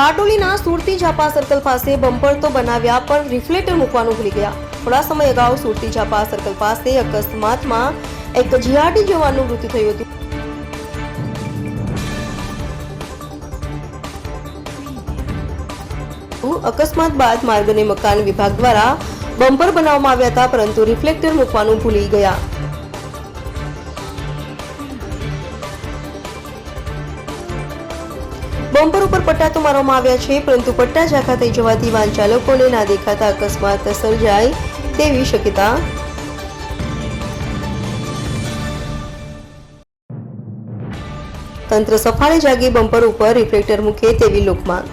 બારડોલીના સુરતી ઝાપા circle પાસે bumper તો બનાવ્યા, પણ રિફ્લેક્ટર મૂકવાનું ભૂલી ગયા. થોડા સમય અગાઉ સુરતી ઝાપા સર્કલ પાસે અકસ્માતમાં એક જીઆરડી જવાનનું મૃત્યુ થયું હતું. અકસ્માત બાદ માર્ગ અને મકાન વિભાગ દ્વારા બમ્પર બનાવવામાં આવ્યા હતા, પરંતુ રિફ્લેક્ટર મૂકવાનું ભૂલી ગયા. બમ્પર ઉપર પટ્ટા તો મારવામાં આવ્યા છે, પરંતુ પટ્ટા ઝાંખા થઈ જવાથી વાહન ચાલકોને ના દેખાતા અકસ્માત સર્જાય તેવી શક્યતા. તંત્ર સફાળે જાગી બમ્પર ઉપર રિફ્લેક્ટર મૂકે તેવી લોકમાંગ.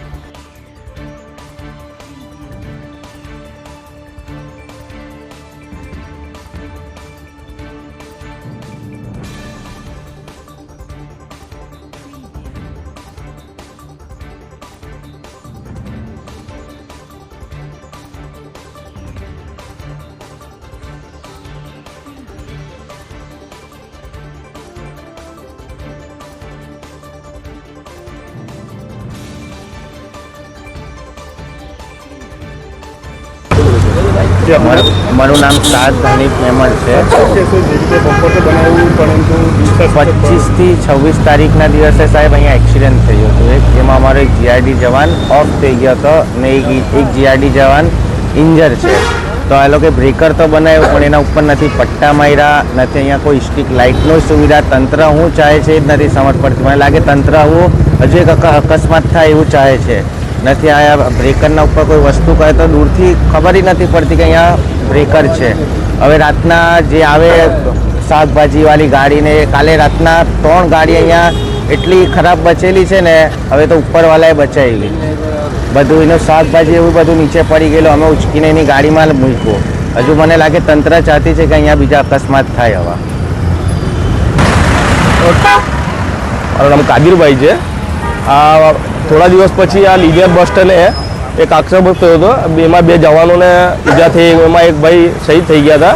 મારું નામ સાદ ધાની ફેમસ છે. પચીસથી છવ્વીસ તારીખના દિવસે સાહેબ અહીંયા એક્સિડન્ટ થયું હતું. એક જેમાં અમારો એક જીઆરડી જવાન ઓફ થઈ ગયો હતો ને એક જીઆરડી જવાન ઇન્જર છે. તો આ લોકો બ્રેકર તો બનાવ્યું, પણ એના ઉપર નથી પટ્ટા માર્યા, નથી અહીંયા કોઈ સ્ટ્રીક લાઇટનો સુવિધા. તંત્ર હું ચાહે છે એ જ નથી સમજ મને લાગે તંત્ર હું હજુ એક અકસ્માત થાય એવું ચાહે છે. નથી આ બ્રેકરના ઉપર કોઈ વસ્તુ કહે તો દૂરથી ખબર નથી પડતી કે અહીંયા બ્રેકર છે. હવે રાતના જે આવે શાકભાજીવાળી ગાડીને, કાલે રાતના ત્રણ ગાડી અહીંયા એટલી ખરાબ બચેલી છે ને, હવે તો ઉપરવાલાએ બચાવી બધું એનું શાકભાજી એવું બધું નીચે પડી ગયેલું, અમે ઉચકીને એની ગાડીમાં મૂક્યો. હજુ મને લાગે તંત્ર ચાહતી છે કે અહીંયા બીજા અકસ્માત થાય હવા મારું છે. આ થોડા દિવસ પછી આ લીલિયા બસ સ્ટેન્ડે એક આક્ષેપ થયો હતો. બેમાં બે જવાનોને ઈજા થઈ, એમાં એક ભાઈ શહીદ થઈ ગયા હતા.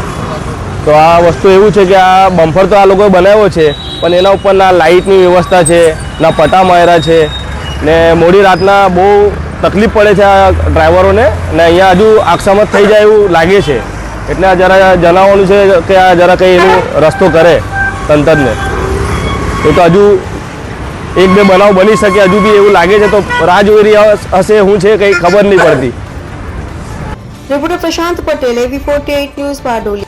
તો આ વસ્તુ એવું છે કે આ બમ્ફર તો આ લોકોએ બનાવ્યો છે, પણ એના ઉપર ના લાઇટની વ્યવસ્થા છે, ના પટા માર્યા છે, ને મોડી રાતના બહુ તકલીફ પડે છે આ ડ્રાઈવરોને, ને અહીંયા હજુ આક્ષમત થઈ જાય એવું લાગે છે. એટલે આ જરા જણાવવાનું છે કે આ જરા કંઈ એનું રસ્તો કરે તંત્રને. એ તો હજુ એક બે બનાવ બની શકે, હજુ બી એવું લાગે છે તો રાહ જોઈ રહ્યા હશે હું છે કંઈ ખબર નહીં પડતી. પ્રશાંત પટેલ એવી ફોર્ટી ન્યૂઝ બારડોલી.